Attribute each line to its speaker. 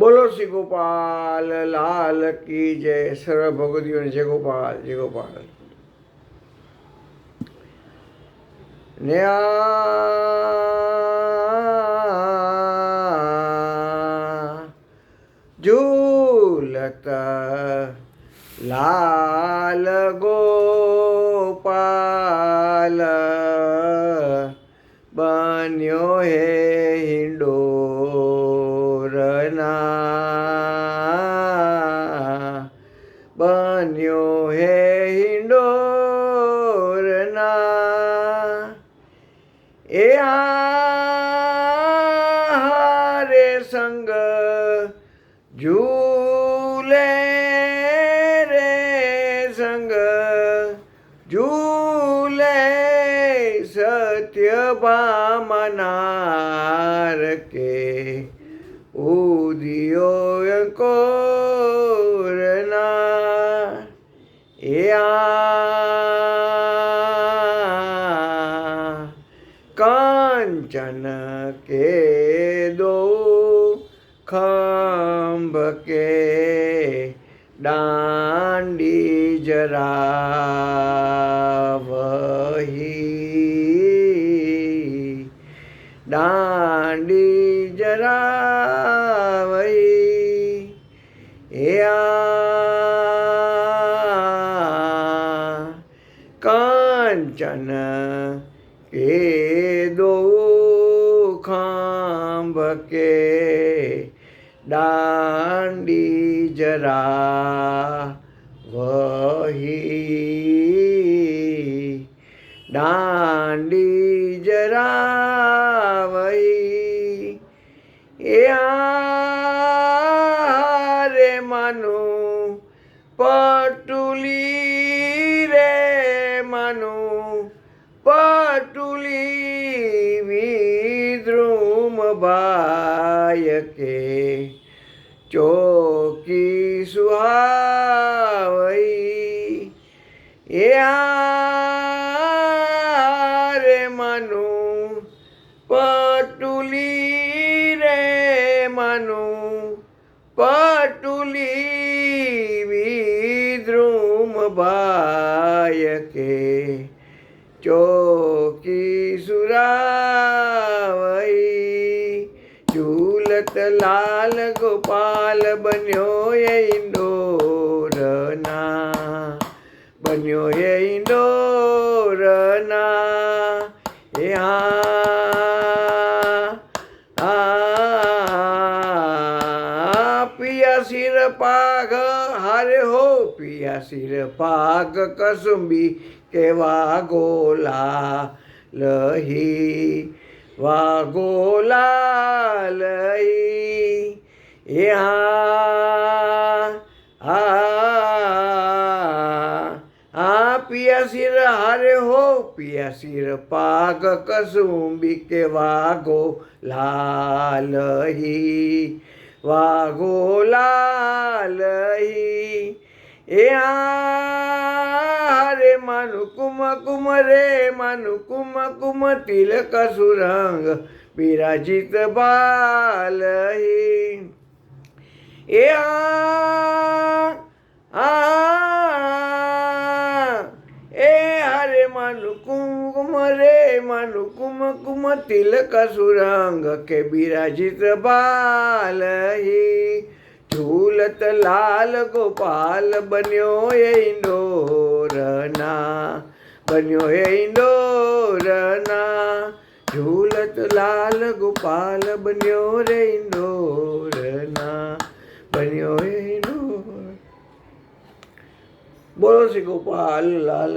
Speaker 1: બોલો શ્રી ગોપાલ લાલ કી જય સર્વ ભગવતીઓને જય ગોપાલ જય ગોપાલ ને આ ઝૂલત લાલ ગોપાલ બન્યો હે હિંડોરના ए हारे संग झूले रे संग, झूले सत्य बामनार के उदियो को रना ए आ કાંચન કે દો ખંભ કે દાંડી જરા વહી દાંડી જરા વહી કાંચન કે દો ખાંભ કે દાંડી જરા વહી દાંડી જરા વહી એ રે માનું પટુલી રે માનું પટુલી बाय के चौकी सुहावई। रे मनु पटुली रे मनु पटुली विद्रुम बाय के चौकी ગોપાલ બન્યો એ ઇન્દોરના બન્યો એ ઇન્દોરના એ આ આ પિયા સિર પાગ હારે હો પિયા સિર પાગ કસુંબી કેવા ગોલા લહી વાગોલા લહી यहाँ आ पिया सिर हरे हो, पिया सिर पाग कसुम्बी के वागो लाल ही, वागो लाल ही। हरे मनु कुम कुम रे, मनु कुम कुम तिलक सुरंग, विराजित बाल ही। ए आ ए हरे मालू कुम रे मालू कुम कुम तिलक सुरंग के विराजित बाल ही झूलत लाल गोपाल बनो ये इंदोरना बनो ये इंदोरना झूलत लाल गोपाल बनो रे इंदोरना બન્યો એનો બોલો શ્રી ગોપાલ લાલ